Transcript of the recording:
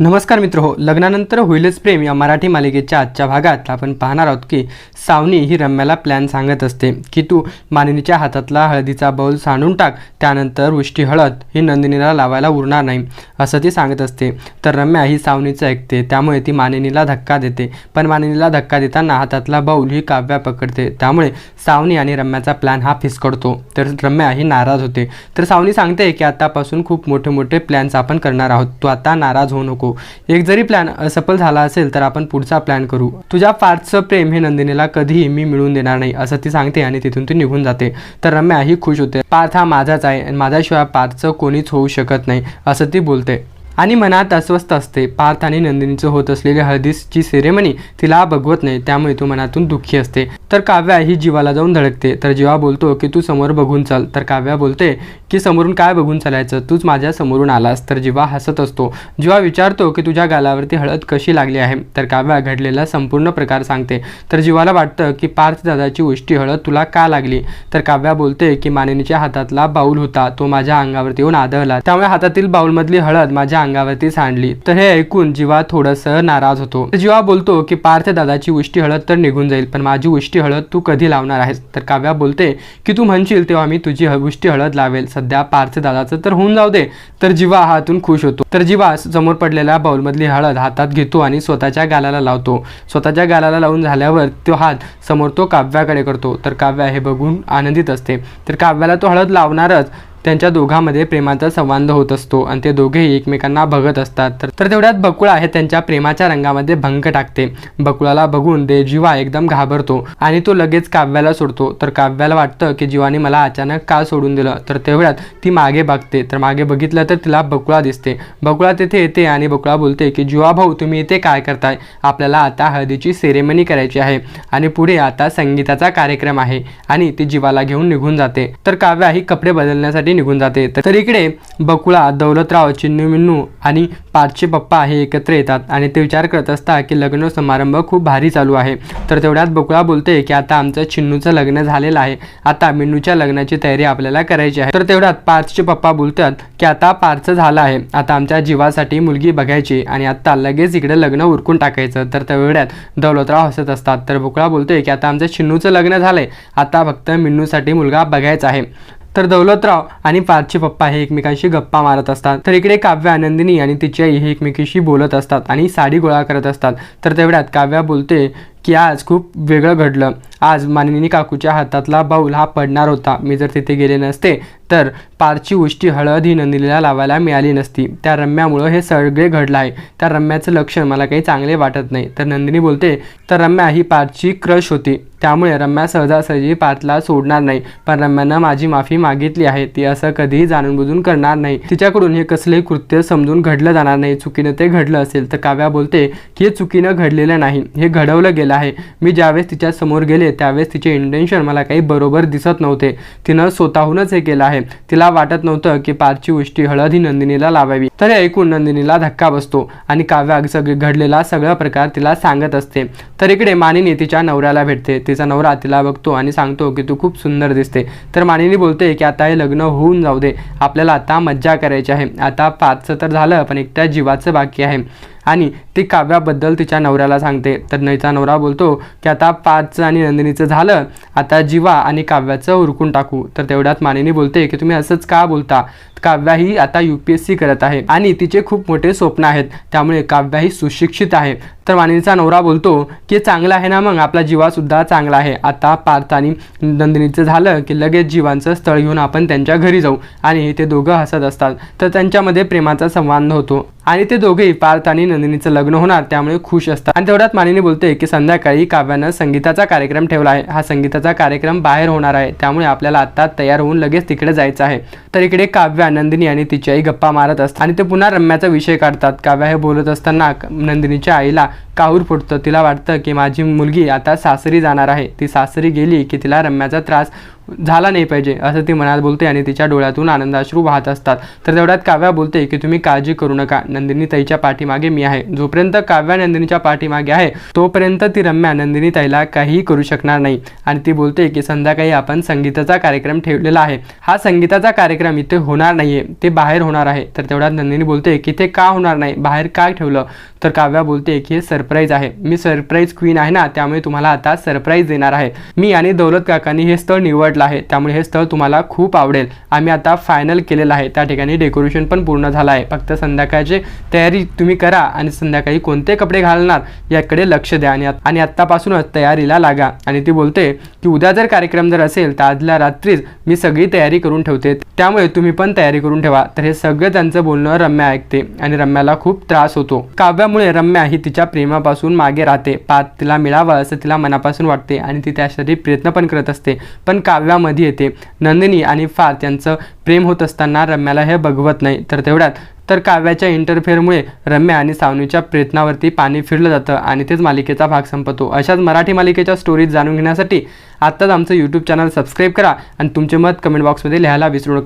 नमस्कार मित्र हो लग्नानंतर होईलच प्रेम या मराठी मालिकेच्या आजच्या भागात आपण पाहणार आहोत की सावनी ही रम्याला प्लॅन सांगत असते. की तू मानिनीच्या हातातला हळदीचा बौल सांडून टाक त्यानंतर उष्टी हळद ही नंदिनीला लावायला उरणार नाही. असं ती सांगत असते. तर रम्या ही सावनीचं ऐकते. त्यामुळे ती मानिनीला धक्का देते. पण मानिनीला धक्का देताना हातातला बाऊल ही काव्या पकडते. त्यामुळे सावनी आणि रम्याचा प्लॅन हा फिसकडतो. तर रम्या ही नाराज होते. तर सावनी सांगते की आतापासून खूप मोठे मोठे प्लॅन्स आपण करणार आहोत. तू आता नाराज होऊ नको. एक जरी प्लॅन असफल झाला असेल तर आपण पुढचा प्लॅन करू. तुझ्या फारचं प्रेम हे नंदिनीला कधीही मी मिळून देणार नाही असं ती सांगते आणि तिथून ती निघून जाते. तर रम्या ही खुश होते. पार्थ हा माझाच आहे माझ्याशिवाय पार्थचं कोणीच होऊ शकत नाही असं ती बोलते. आणि मनात अस्वस्थ असते. पार्थ आणि नंदिनीचं होत असलेली हळदीची सेरेमनी तिला बघवत नाही त्यामुळे तू मनातून दुःखी असते. तर काव्या ही जीवाला जाऊन धडकते. तर जीवा बोलतो की तू समोर बघून चाल. तर काव्या बोलते की समोरून काय बघून चालायचं? तूच माझ्या समोरून आलास. तर जीवा हसत असतो. जीवा विचारतो की तुझ्या गालावरती हळद कशी लागली आहे? तर काव्या घडलेला संपूर्ण प्रकार सांगते. तर जीवाला वाटतं की पार्थ दादाची उष्टी हळद तुला का लागली? तर काव्या बोलते की मानिनीच्या हातातला बाऊल होता. तो माझ्या अंगावरती येऊन आदळला. त्यामुळे हातातील बाऊलमधली हळद माझ्या अंगावरती सांडली. तर हे ऐकून जीवा थोडंसं नाराज होतो. जीवा बोलतो की पार्थ दादाची उष्टी हळद तर निघून जाईल पण माझी उष्टी हळद तू कधी लावणार आहेस? तर काव्या बोलते की तू म्हणशील तेव्हा मी तुझी उष्टी हळद लावेल. सध्या पार्थ दादाचं तर होऊन जाऊ दे. तर जीवा हातून खुश होतो. तर जीवा समोर पडलेल्या बाउलमधली हळद हातात घेतो आणि स्वतःच्या गालाला लावतो. स्वतःच्या गालाला लावून झाल्यावर तो हात समोर तो काव्याकडे करतो. तर काव्या हे बघून आनंदित असते. तर काव्याला तो हळद लावणारच त्यांच्या दोघांमध्ये प्रेमाचा संवाद होत असतो आणि ते दोघेही एकमेकांना बघत असतात. तर तर तेवढ्यात बकुळा हे त्यांच्या प्रेमाच्या रंगामध्ये भंग टाकते. बकुळाला बघून दे जीवा एकदम घाबरतो आणि तो लगेच काव्याला सोडतो. तर काव्याला वाटतं की जीवाने मला अचानक का सोडून दिलं? तर तेवढ्यात ती मागे बघते तर मागे बघितलं तर तिला बकुळा दिसते. बकुळा तिथे येते आणि बकुळा बोलते की जीवा भाऊ तुम्ही इथे काय करताय? आपल्याला आता हळदीची सेरेमनी करायची आहे आणि पुढे आता संगीताचा कार्यक्रम आहे आणि ती जीवाला घेऊन निघून जाते. तर काव्या ही कपडे बदलण्यासाठी निघून जाते. तर इकडे बकुळा दौलतराव चिन्नू मिन्नू आणि पाचचे पप्पा हे एकत्र येतात आणि ते विचार करत असतात की लग्न समारंभ खूप भारी चालू आहे. तर तेवढ्यात बकुळा बोलते की आता आमचं चिन्नूचं लग्न झालेलं आहे. आता मिन्नूच्या लग्नाची तयारी आपल्याला करायची आहे. तर तेवढ्यात पार्थचे पप्पा बोलतात की आता पार्थचं झालं आहे. आता आमच्या जीवासाठी मुलगी बघायची आणि आता लगेच इकडे लग्न उरकून टाकायचं. तर तेवढ्यात दौलतराव हसत असतात. तर बकुळा बोलतोय की आता आमचं चिन्नूचं लग्न झालंय. आता फक्त मिन्नूसाठी मुलगा बघायचा आहे. तर दौलतराव आणि पार्थचे पप्पा हे एकमेकांशी गप्पा मारत असतात. तर इकडे काव्य आनंदिनी आणि तिची आई हे एकमेकीशी बोलत असतात आणि साडी गोळा करत असतात. तर तेवढ्यात काव्या बोलते की आज खूप वेगळं घडलं. आज मानिनी काकूच्या हातातला बाऊल हा पडणार होता. मी जर तिथे गेले नसते तर पारची उष्टी हळद ही नंदिनीला लावायला मिळाली नसती. त्या रम्यामुळं हे सगळे घडलं आहे. त्या रम्याचं लक्षण मला काही चांगले वाटत नाही. तर नंदिनी बोलते तर रम्या ही पारची क्रश होती. त्यामुळे रम्या सहजासहजी पार्थला सोडणार नाही. पण रम्यानं माझी माफी मागितली आहे. ती असं कधीही जाणून बुजून करणार नाही. तिच्याकडून हे कसले कृत्य समजून घडलं जाणार नाही. चुकीनं ते घडलं असेल तर काव्या बोलते की हे चुकीनं घडलेलं नाही. हे घडवलं गेलं आहे. मी ज्यावेळेस तिच्या समोर गेले त्यावेळेस तिचे इंटेन्शन मला काही बरोबर दिसत नव्हते. तिनं स्वतःहूनच हे केलं आहे. तिला वाटत नव्हतं की पारची उष्टी हळद ही नंदिनीला लावावी. तर ऐकून नंदिनीला धक्का बसतो आणि काव्या सगळी घडलेला सगळा प्रकार तिला सांगत असते. तर इकडे मानिनी तिच्या नवऱ्याला भेटते. तिचा नवरा तिला बघतो आणि सांगतो की तू खूप सुंदर दिसते. तर मानिनी बोलते की आता हे लग्न होऊन जाऊ दे. आपल्याला आता मज्जा करायची आहे. आता पाचचं तर झालं पण एकट्या जीवाचं बाकी आहे. आणि ती काव्याबद्दल तिच्या नवऱ्याला सांगते. तर नईचा नवरा बोलतो की आता पाचचं आणि नंदिनीचं झालं. आता जीवा आणि काव्याचं उरकून टाकू. तर तेवढ्यात मानिनी बोलते की तुम्ही असंच का बोलता? काव्या ही आता यू पी एस सी करत आहे आणि तिचे खूप मोठे स्वप्न आहेत. त्यामुळे काव्या ही सुशिक्षित आहे. तर मानिनीचा नवरा बोलतो की चांगला आहे ना मग? आपला जीवासुद्धा चांगला आहे. आता पार्थ आणि नंदिनीचं झालं की लगेच जीवांचं स्थळ घेऊन आपण त्यांच्या घरी जाऊ. आणि ते दोघं हसत असतात. तर त्यांच्यामध्ये प्रेमाचा संवाद होतो. आणि ते दोघेही पार्थ आणि नंदिनीचं लग्न होणार त्यामुळे खुश असतात. आणि तेवढ्यात मानिनी बोलते की संध्याकाळी काव्यानं संगीताचा कार्यक्रम ठेवला आहे. हा संगीताचा कार्यक्रम बाहेर होणार आहे. त्यामुळे आपल्याला आता तयार होऊन लगेच तिकडे जायचं आहे. तर इकडे काव्या नंदिनी आणि तिची आई गप्पा मारत असतात. आणि ते पुन्हा रम्याचा विषय काढतात. काव्या हे बोलत असताना नंदिनीच्या आईला काहूर फुटतं. तिला वाटतं की माझी मुलगी आता सासरी जाणार आहे. ती सासरी गेली की तिला रम्याचा त्रास झाला नाही पाहिजे असं ती मनात बोलते आणि तिच्या डोळ्यातून आनंदाश्रू वाहत असतात. तर तेवढ्यात काव्या बोलते की तुम्ही काळजी करू नका. नंदिनी ताईच्या पाठीमागे मी आहे. जोपर्यंत काव्या नंदिनीच्या पाठीमागे आहे तोपर्यंत ती रम्या नंदिनी ताईला काहीही करू शकणार नाही. आणि ती बोलते की संध्याकाळी आपण संगीताचा कार्यक्रम ठेवलेला आहे. हा संगीताचा कार्यक्रम इथे होणार नाहीये. ते बाहेर होणार आहे. तर तेवढ्यात नंदिनी बोलते की ते का होणार नाही? बाहेर का ठेवलं? तर काव्या बोलते की हे सरप्राईज आहे. मी सरप्राईज क्वीन आहे ना त्यामुळे तुम्हाला आता सरप्राईज देणार आहे. मी आणि दौलत काकांनी हे स्थळ निवडलं आहे. त्यामुळे हे स्थळ तुम्हाला खूप आवडेल. आम्ही आता फायनल केलेलं आहे. त्या ठिकाणी डेकोरेशन पण पूर्ण झालं आहे. फक्त संध्याकाळचे तयारी तुम्ही करा आणि संध्याकाळी कोणते कपडे घालणार याकडे लक्ष द्या आणि आणि आत्तापासूनच तयारीला लागा. आणि ती बोलते की उद्या जर कार्यक्रम जर असेल तर आदल्या रात्रीच मी सगळी तयारी करून ठेवते. त्यामुळे तुम्ही पण तयारी करून ठेवा. तर हे सगळं त्यांचं बोलणं रम्या ऐकते आणि रम्याला खूप त्रास होतो. काव्यामुळे रम्या ही तिच्या प्रेमापासून मागे राहते. पात तिला मिळावं असं तिला मनापासून वाटते आणि ती त्यासाठी प्रयत्न पण करत असते. पण काव्यामध्ये येते. नंदिनी आणि फार त्यांचं प्रेम होत असताना रम्याला हे बघवत नाही. तर तेवढ्यात तर काव्याच्या इंटरफेअरमुळे रम्या आणि सावनीच्या प्रयत्नावरती पाणी फिरलं जातं आणि तेच मालिकेचा भाग संपतो. अशाच मराठी मालिकेच्या स्टोरीज जाणून घेण्यासाठी आत्ताच आमचं यूट्यूब चॅनल सबस्क्राईब करा आणि तुमचे मत कमेंट बॉक्समध्ये लिहायला विसरू नका.